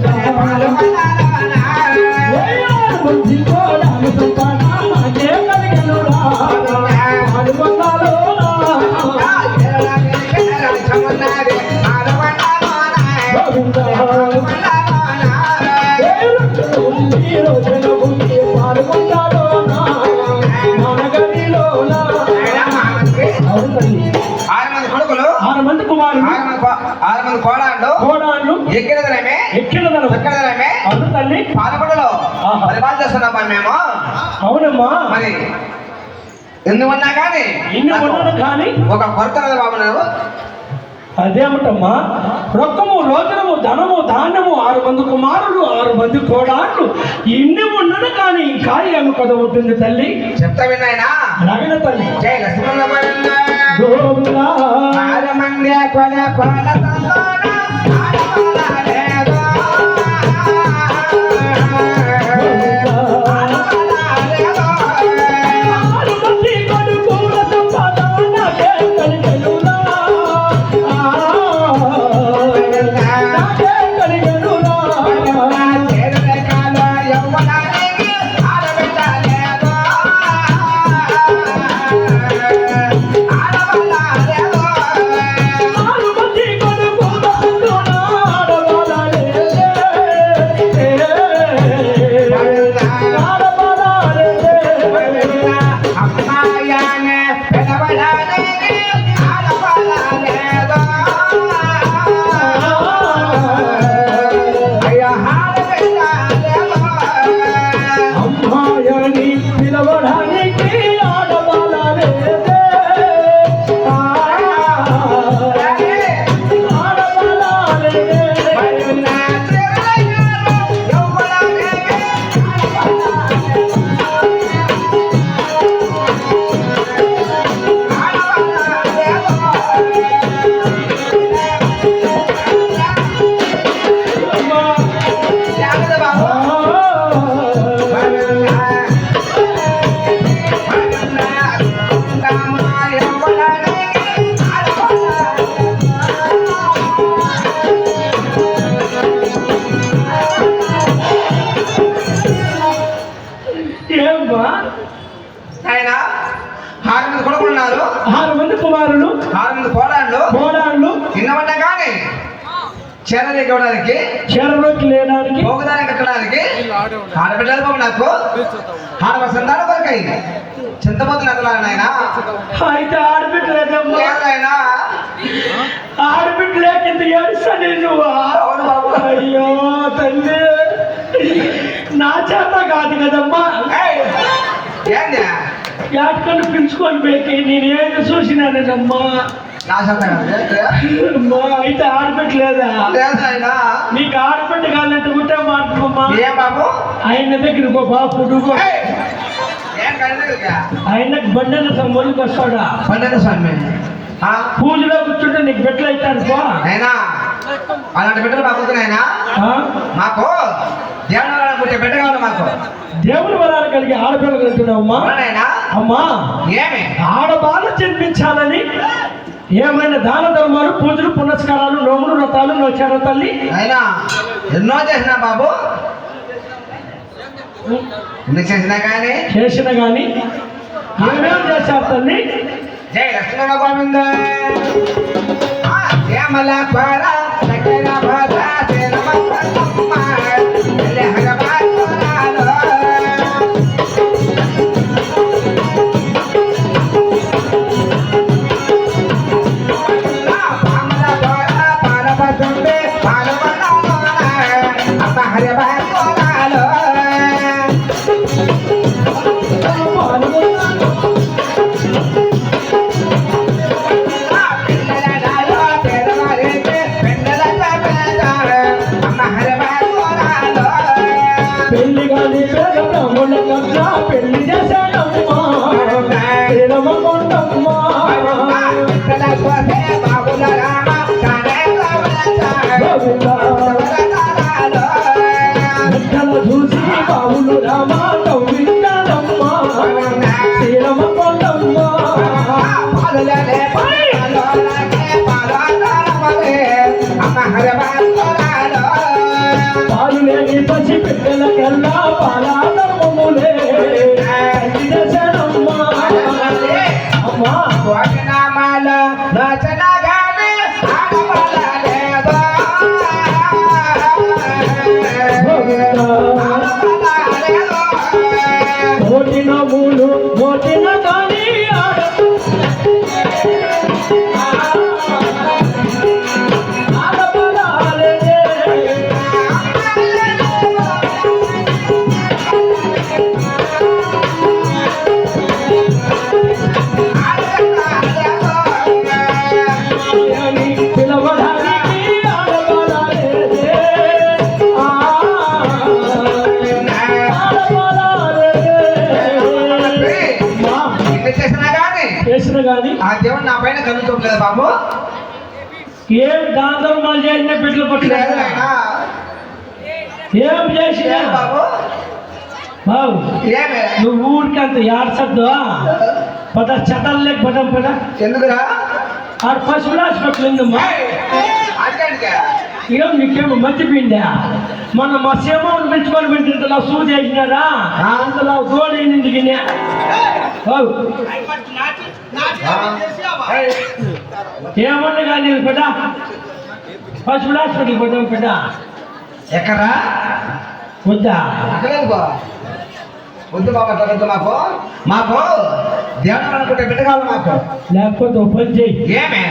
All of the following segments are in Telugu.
I'm చేస్తున్నాం మరి మేము? అవునమ్మా. మరి ఎందుకున్నా కానీ ఇన్ని నాకు ఉండదు కానీ ఒక కొరత ఉన్నది బాబు నాకు. అదేమిటమ్మా? రొక్కము రోజనము ధనము ధాన్యము ఆరు మంది కుమారులు ఆరు మంది కోడాళ్ళు ఇన్ని ఉండను కానీ ఏమి కథ ఉంటుంది తల్లి. చెప్తా విన్నాయనా తల్లి? జై లక్ష్మణ చీర ఇవ్వడానికి? చెరలోకి లేడానికి భోగదానం కట్టడానికి ఆడబిడ్డలు బాబు నాకు. ఆడవ సంతానం కొరకై. చింతపోతు నగలా నాయన. అయితే ఆడబిడ్డలేదమ్మా లేదైనా ఆడబిడ్డలేకింత ఏడుస్తా నేను అవును బాబు. అయ్యో తల్లి నా చేత కాదు కదమ్మా. ఏంది? యాటకలు పిలుచుకొని పోయి నేనేది చూసినానమ్మా నా సంతానం అమ్మా, అయితే నీకు ఉంటే బాబు? ఆయన దగ్గరికి నువ్వు కడగలిగా ఆయనకు బండల సంబోలికి వస్తాడా పండుగ స్వామి. ఆ? పూజలో కూర్చుంటే నీకు పో. నాయనా అలాంటి బిడ్డలు మాకు? మాకు? దేవుడు పుట్టే బిడ్డ కావాలి మాకు. వరాలు కలిగి ఆడపిల్ల కలుగుతున్నావమ్మా. అవునాయనా అమ్మా. ఏమి? ఆడబాలు జన్మించాలని ఏమైనా దాన ధర్మాలు పూజలు పునస్కారాలు నోములు వ్రతాలు నోచారు తల్లి? అయినా ఎన్నో చేసినా బాబు? ఎన్ని చేసినా కానీ చేసిన గాని ఏమేమి చేశారు తల్లి? జై లక్ష్మణ గోవింద. శ్యామల Ah కలుగుతుంది బాబు? ఏం దాంధర్మాలు చేసిన బిడ్డలు లేదు పట్టలేదు. ఏం చేసినా? బాబు. బావు ఏమే నువ్వు ఊరికి అంత ఏడ్చద్దు. పద చటల్ లేక పదం పద. ఎందుకురా? ఆడ పశువుల హాస్పిటల్ ఉందమ్మా. ఏం నీకేమో మర్చిపోయిందా మొన్న మా సేమని పెంచుకొని పెట్టిన సూది వేసినారా? అంతలా గోడ బావు ఏమన్నా కానీ బిడ్డ హాస్పిటల్ పదం బిడ్డ ఎక్కడా? వద్దా? అక్కలేదు బా. వద్దు బాబు వద్దు మాకు. మాకు దేవుడు అనుకుంటే బిడ్డ కావాలి మాకు. లేకపోతే ఓ పని చెయ్యి ఏమే?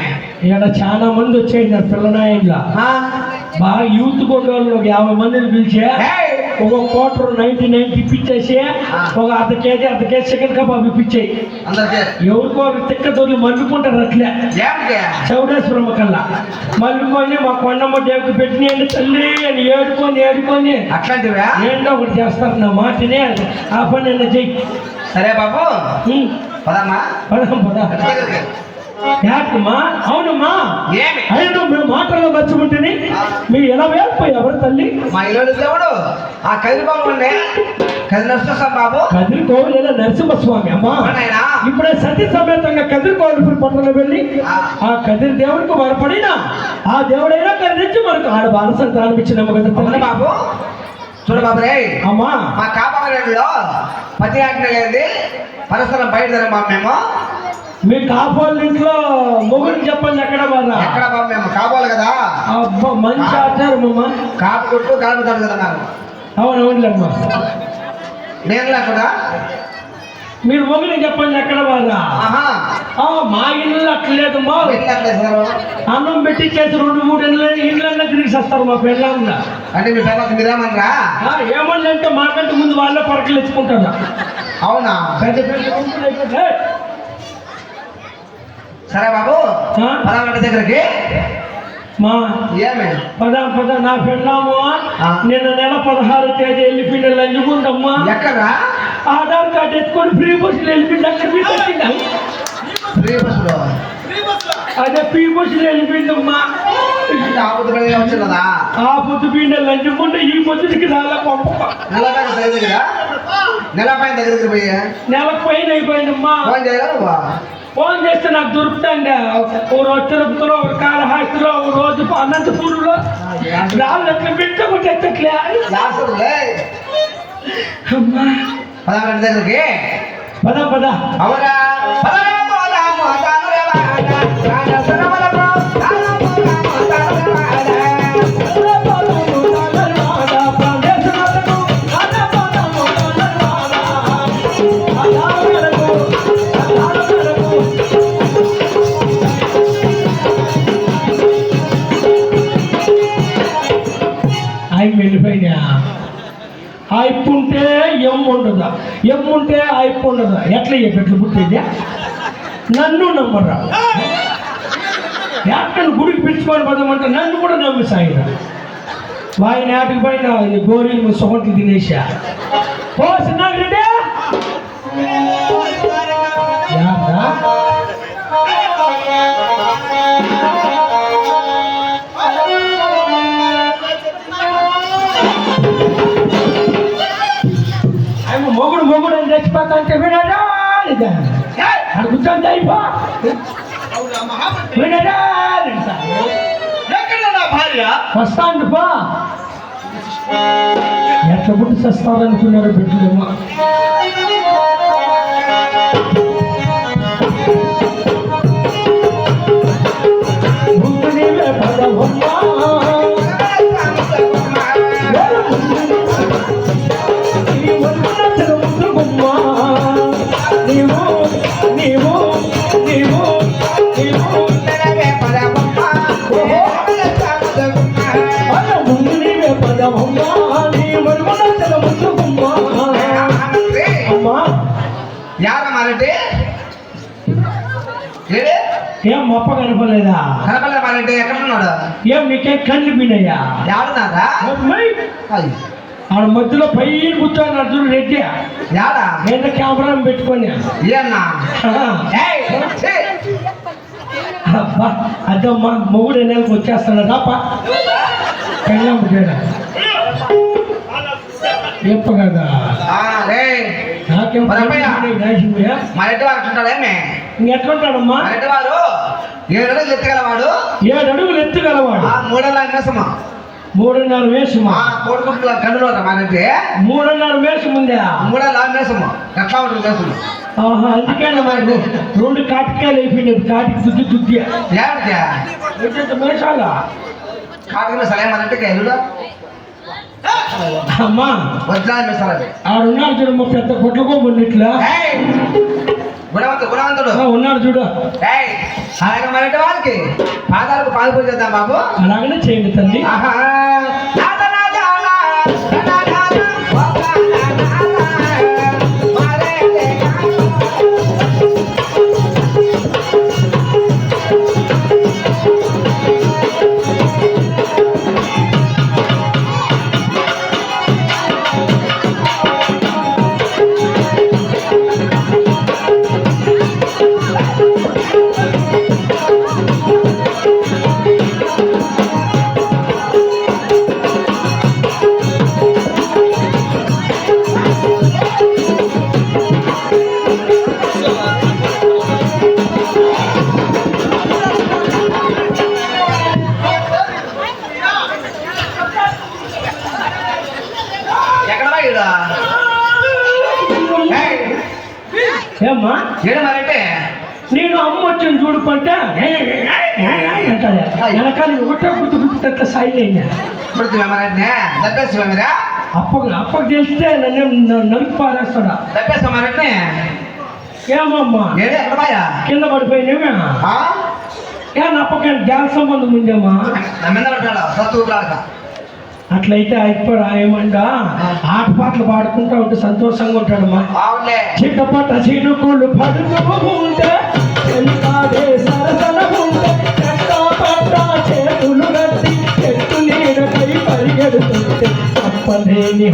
ఇక్కడ చాలా మంది వచ్చేసినారు పిల్లనాయంలో? బాగా యూత్ కొండోళ్ళు ఒక యాభై మందిని పిలిచే! ఒక క్వార్టర్ నైన్టీ నైన్ ఇప్పించేసి ఒక అర్ధ కేజీ అర్ధ కేజీ చికెన్ కబాబ్ ఇప్పించేయి. ఎవరికో తిక్క దొరికి మల్లుకుంటారు అట్లే. ఏమిటి చౌడేశ్వరమ్మ కల్లా. మల్లుకొని మా కొండమ్మ దేవుకి పెట్టినండి తల్లి అని ఏడుకొని ఏడుకొని. అట్లాంటివా? ఏంటో ఒకటి చేస్తారు నా మాటనే ఆ పని చెయ్యి. సరే బాబు. పదమ్మా. పదం పద. యాకమ్మా అవునమ్మా. ఏమి? అయినా మేము మాటల్లో మర్చిపోతేనే మీరు ఎలా ఎవరు తల్లి? మా ఇల్లు దేవుడు ఆ కదిరి బాబు ఉండే. కదిరి నడుస్తాం బాబు. కదిరి కోవిల నరసింహస్వామి అమ్మా? ఇప్పుడే సతీ సమేతంగా కదిరి కోవిలపూడి పట్టణంలో వెళ్ళి ఆ. కదిరి దేవుడికి వరపడిన ఆ దేవుడైనా కదిరించి మనకు ఆడ బాలసంతానం ఇచ్చినాము కదా తల్లి. బాబు? చూడు బాబు రే. అమ్మా. మా కాపాడలో పతి ఆజ్ఞ లేదు పరస్పరం బయలుదేరాం బాబు మేము. మీ కాపోళ్ళ ఇంట్లో మొగుడిని చెప్పండి ఎక్కడ బాగా ఎక్కడ బాబు మేము? కాపాలి కదా? అబ్బా మంచి ఆచారం అమ్మా కాపు కొట్టు కాపు తాడు కదా నాకు. అవును అవునులేమ్మా. నేను లేకుండా? మీరు మొగుడిని చెప్పండి ఎక్కడ బాగా మా ఇల్లు లేకుండా సార్. అన్నం పెట్టి చేసి రెండు మూడు ఇళ్ళు ఇళ్ళన్నా తిరిగి వస్తారు మా పిల్లలు అంటే మీ తర్వాత మీరేమనరా ఏమన్నా అంటే మాకంటే ముందు వాళ్ళే పరకలు ఎత్తుకుంటారు అవునా? పెద్ద పెద్ద సరే బాబు? పదకొండు దగ్గరికి. మా ఏమే? పద పద నా పెళ్ళాము. నిన్న నెల పదహారు తేదీ వెళ్ళిపోయిన లంజుకుందమ్మా ఎక్కడా ఆధార్ కార్డు ఎత్తుకొని ఫ్రీ బస్సులు వెళ్ళిపోయింది అక్కడ మీ వచ్చిందా ఫ్రీ బస్సులో? అదే ఫ్రీ బస్సులు వెళ్ళిపోయిందమ్మా ఆ పొద్దు పని వచ్చు కదా ఆ పొద్దు పిండి లంచుకుంటే ఈ పొద్దుకి రాళ్ళ పంప నెలపైన దగ్గర దగ్గర? నెలపైన దగ్గర దగ్గర పోయి? నెల పైన అయిపోయిందమ్మా. ఫోన్ చేయగలవా ఫోన్ చేస్తే నాకు దొరుకుతాండి ఓ రోజు తిరుపతిలో ఒక కాళహస్తిలో ఒక రోజు అనంతపూర్లో రాళ్ళు అట్లా పెట్టుకుంటే ఎత్తట్లే లాస్ట్లే అమ్మా. పదకొండు దగ్గరికి. పద పద. అవురా పదరా ఉండదు? ఎట్లా ఎట్లు పుట్టేది? నన్ను నమ్మరా? ఎక్కడ గుడికి పిలుచుకొని పోదామంటే నన్ను కూడా నమ్మి సాగిన వాయి నాటికి పైన గోరీలు సొంటి తినేసా ఓ సిన్నారెడ్డి సస్తాండి బా ఎట్లా పుట్టి సస్తారనుకున్నారు బిడ్డలేమో ఉన్నాడు? ఏం నీకేం కళ్ళు యాడున్నారా అయ్యి. ఆడ మధ్యలో పైన కూర్చొని అర్జున్ రెడ్డి. యాడా? నేను కెమెరా పెట్టుకొని. ఛీ. అబ్బా అద్దమ్మా మొగుడు ఎన్నేళ్ళకి వచ్చేస్తాడు? రాప పెళ్ళం పుట్టాడు. చెప్ప కదా. నాకేం మరి అమ్మయ్య. నాశనమయ్యా. మా రెడ్డి వారు అంటుంటాడేమే ఇంకెట్లుంటాడమ్మా మా రెడ్డి వారు? ఏడు అడుగులు ఎత్తగలవాడు? ఏడు అడుగులు ఎత్తుగలవాడు మూడేళ్ళ వేసమా మూడున్నర వేషమా? కోడిగుడ్ల కన్నులు మా రెడ్డి మూడున్నర వేషం ఉందా మూడేళ్ళ వేసము ఎట్లా ఉంటుంది వేసము ఆహా అందుకే మరి? రెండు కాటికాయలు అయిపోయినది కాటికి దుద్ది దుద్ది. ఏంటంటే మేషాలా? కాటుకున్న సలహా మన ఇంటికి ఎల్లుడా? అమ్మా వజ్రాలు మిసాలి ఆడున్నాడు చూడు మా పెద్ద గుడ్లకో ఉన్నట్లా గుణవంతుడు గుణవంతుడు. ఉన్నాడు చూడు. ఇంటి వాళ్ళకి పాదాలకు పాలు పూజ చేద్దాం బాబు. అలాగనే చేయండి తల్లి. ఆహా. ఏమ్మా ఈడ మరంటే నేను అమ్మ వచ్చిన చూడు పంట అంటాడు వెనకాల ఒకటే గుర్తు గుర్తుట్ల సైడ్ అయినా ఇప్పుడు మరంటే దప్పేసి మీరా అప్పకు అప్పకు తెలిస్తే నన్ను న- నలుపు పారేస్తాడా దప్పేస్తా మరంటే ఏమమ్మా ఏడే ఎక్కడ బాయా కింద పడిపోయినావే ఆ? ఏ నప్పక గ్యాస్ సంబంధం ఉందేమా అట్లయితే అయిపోయి ఏమండా? ఆట పాటలు పాడుకుంటా ఉంటే సంతోషంగా ఉంటాడమ్మా. అవునులే. చిట్టపట చినుకులు చేతులు చెట్టు నీడపై పరిగెడుతుంటే తప్పలేని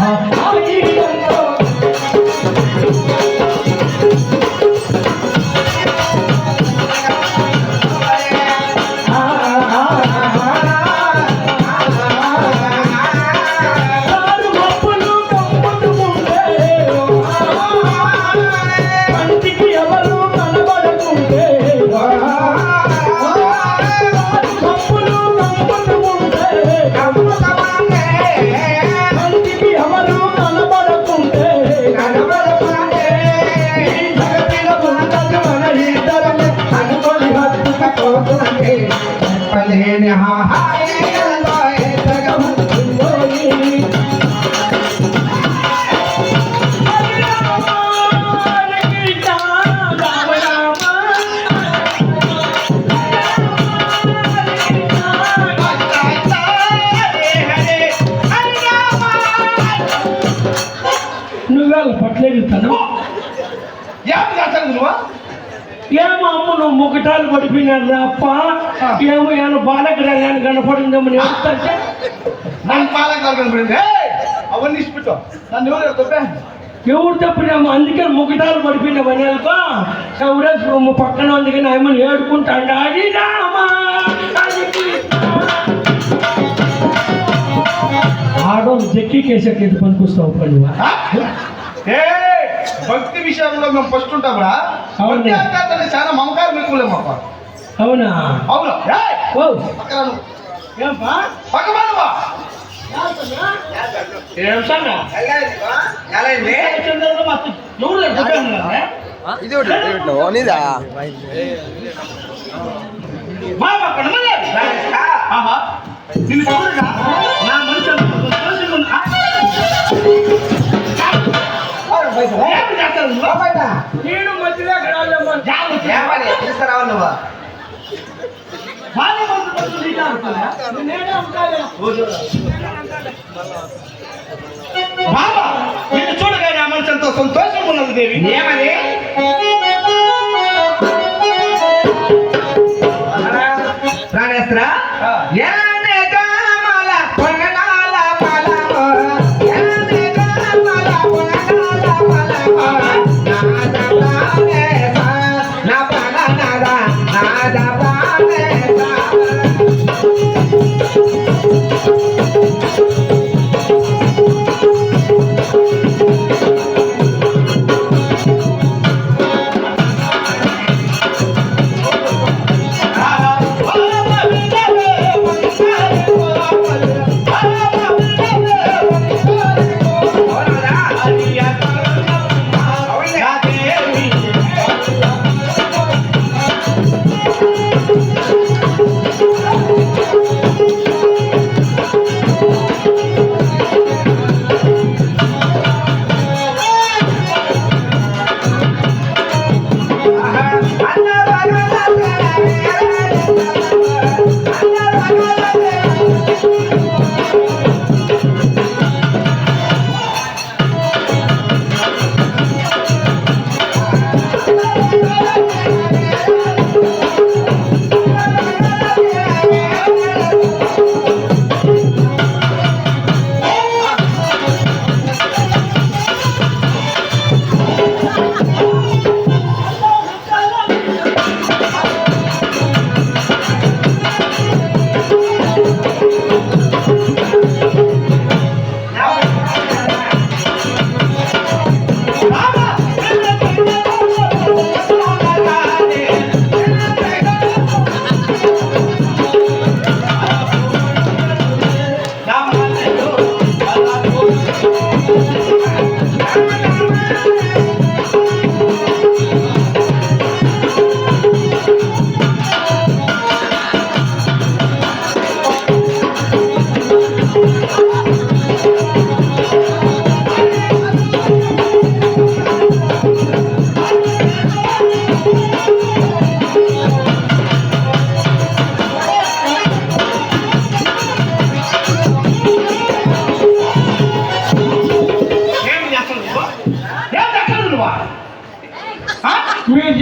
yeah, ha, ha. అప్ప ఏమో ఏమో బాలగ్రహాన్ని కనపడిందేమో నేను ఏడుస్తుంటే నన్ను పాలక కనపడింది. అవన్నీ ఇచ్చిపెట్టు నన్ను ఎవరు తప్పే? ఎవరు తప్పుడేమో అందుకని ముక్కటాలు పడిపోయినామని అనుకో ఎవరేసి పక్కన అందుకని ఏమో ఏడుకుంటాడు అది రామా కృష్ణ. ఆడోళ్ళు జక్కి కేసేట్లేదు పనికొస్తావు పనివా? ఏ భక్తి విషయంలో మేము ఫస్ట్. భక్తి అంటే చాలా మమకారం ఎక్కువలే మాకు అవునా? అవును. ఇది ఒకటి ఆహా. నిన్ను చూడగా నా నువ్వు? నేను మధ్యలో బాగా మంది? నేనే ఉంటాలే. బాబా నిన్ను చూడగా నా మనసు ఎంతో సంతోషంగా ఉన్నది దేవి. ఏమని? ప్రాణేశ్వరా? ఎలానే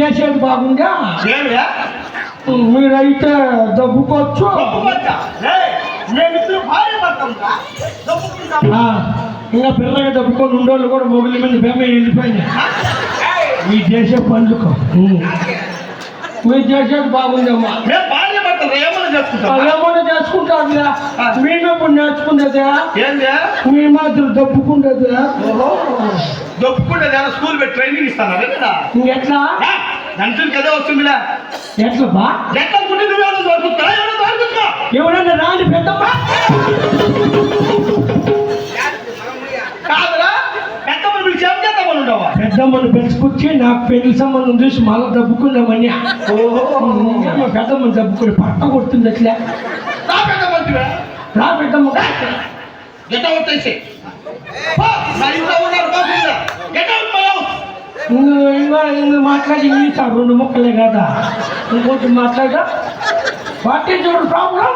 చేసేది బాగుందా? మీరైతే దబ్బుకోవచ్చు ఇంకా పిల్లగా దబ్బుకొని ఉండోళ్ళు కూడా మొగుల మీద బెమ్మ వెళ్ళిపోయినాయి మీరు చేసే పనులకు. మీరు చేసేది బాగుందమ్మా. అదేమన్నా చేసుకుంటారులే. మేము నేర్చుకునేదా ఏంది? మీ మాత్రం దప్పుకుండేదా దొప్పుకుంటే ఏదైనా స్కూల్ పెట్టి ట్రైనింగ్ ఇస్తాను కదా దంచులకి అదే వస్తుందిలే. ఎట్లా బా? ఎట్లా దొరుకుతా ఏమన్నా దొరుకుతా ఎవరైనా రాని పెద్దమ్మా. కాదురా పెద్దమ్మని పిలిచి ఏం చేద్దామని ఉండవా? పెద్దమ్మను పెంచుకొచ్చి నాకు పెళ్ళి సంబంధం చూసి మళ్ళీ దబ్బుకుందామని ఓహో. పెద్దమ్మని దబ్బుకుని పట్ట కొడుతుంది అట్లా. రా పెద్దమ్మ గెట్ అవుట్ అయితే నా ఇంట్లో ఉన్నారు బాగుందా గెట్ అవుట్ మై హౌస్ నువ్వు ఇంకా మాట్లాడి ఇంగ్లీష్ ఆ రెండు ముక్కలే కదా? ఇంకోటి మాట్లాడా వాట్ ఈస్ యువర్ ప్రాబ్లం